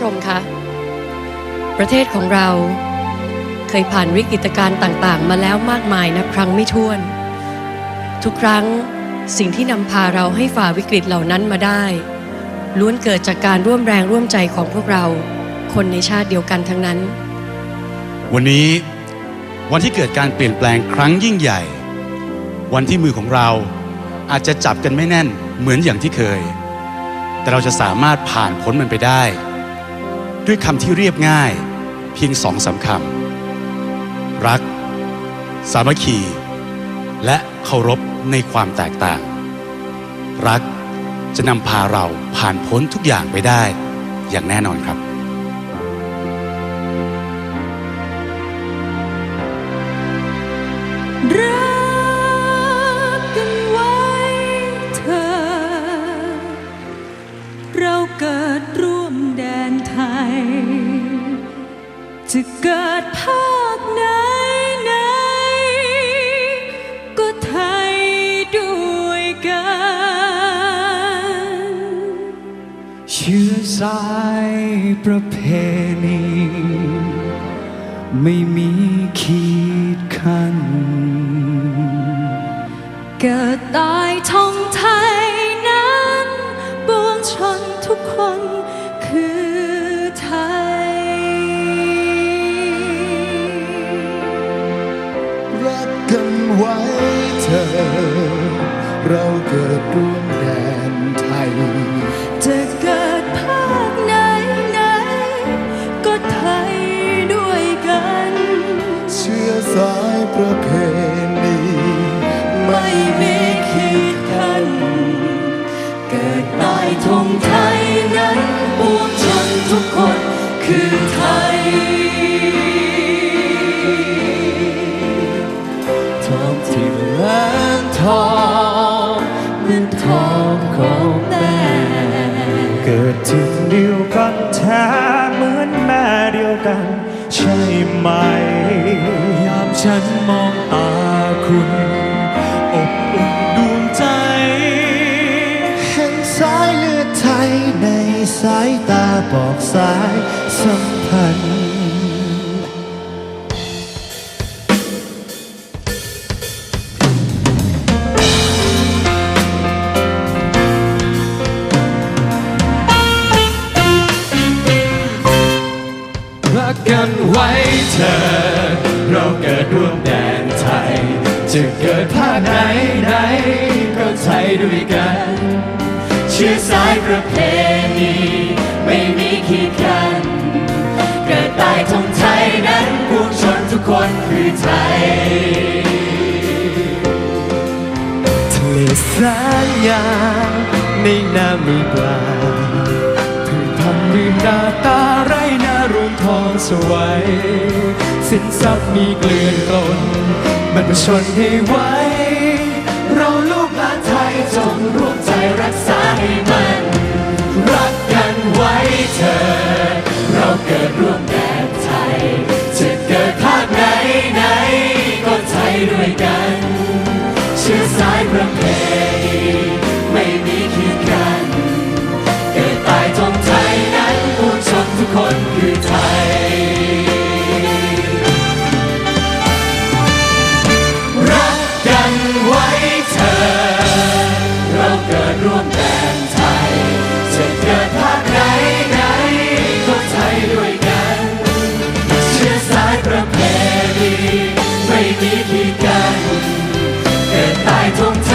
ชมคะ ประเทศของเราเคยผ่านวิกฤตการณ์ต่างๆ มาแล้วมากมายนับครั้งไม่ถ้วน ทุกครั้งสิ่งที่นำพาเราให้ฝ่าวิกฤตเหล่านั้นมาได้ ล้วนเกิดจากการร่วมแรงร่วมใจของพวกเรา คนในชาติเดียวกันทั้งนั้น วันนี้วันที่เกิดการเปลี่ยนแปลงครั้งยิ่งใหญ่ วันที่มือของเราอาจจะจับกันไม่แน่นเหมือนอย่างที่เคย แต่เราจะสามารถผ่านพ้นมันไปได้ ด้วยคำที่เรียบง่าย เพียงสองสามคำรัก สามัคคี และเคารพในความแตกต่าง รักจะนำพาเราผ่านพ้นทุกอย่างไปได้อย่างแน่นอนครับรักกันไว้เธอเราเกิดร่วมแดน ไทย จะเกิดภาคไหนไหน ก็ไทยด้วยกัน เชื้อสายประเพณี ไม่มีขีดขันเกิดตา ไว้เธอ เราเกิดร่วมแดนไทย จะเกิดภาคไหนไหนก็ไทยด้วยกัน เชื้อสายประเพณีไม่มีขีดขัน เกิดตายทงไทยนั้นปวงชนทุกคนคือไทย องเหมือนทองของแม่ เกิดที่เดียวกันแท้เหมือนแม่เดียวกัน ใช่ไหม ยามฉันมองตาคุณอบอุ่นดวงใจ เห็นสายเลือดไทยในสายตาบอกสายสัมพันธ์ รักกันไว้เธอ เราเกิดร่วมแดนไทย จะเกิดภาคไหนไหนก็ไทยด้วยกัน เชื้อสายประเพณีไม่มีขีดกัน เกิดใต้ธงไทยนั้นพวกชนทุกคนคือไทยทะเลแสนยาในน้ำมีปลาพืชพันธุ์ลืมดาตา สวย สินทรัพย์มีเกลื่อนกลนบรระชนให้ไว้ เราลูกหลานไทยจงร่วมใจรักษาให้มัน ไม่มีที่กันเกิดตายทงเ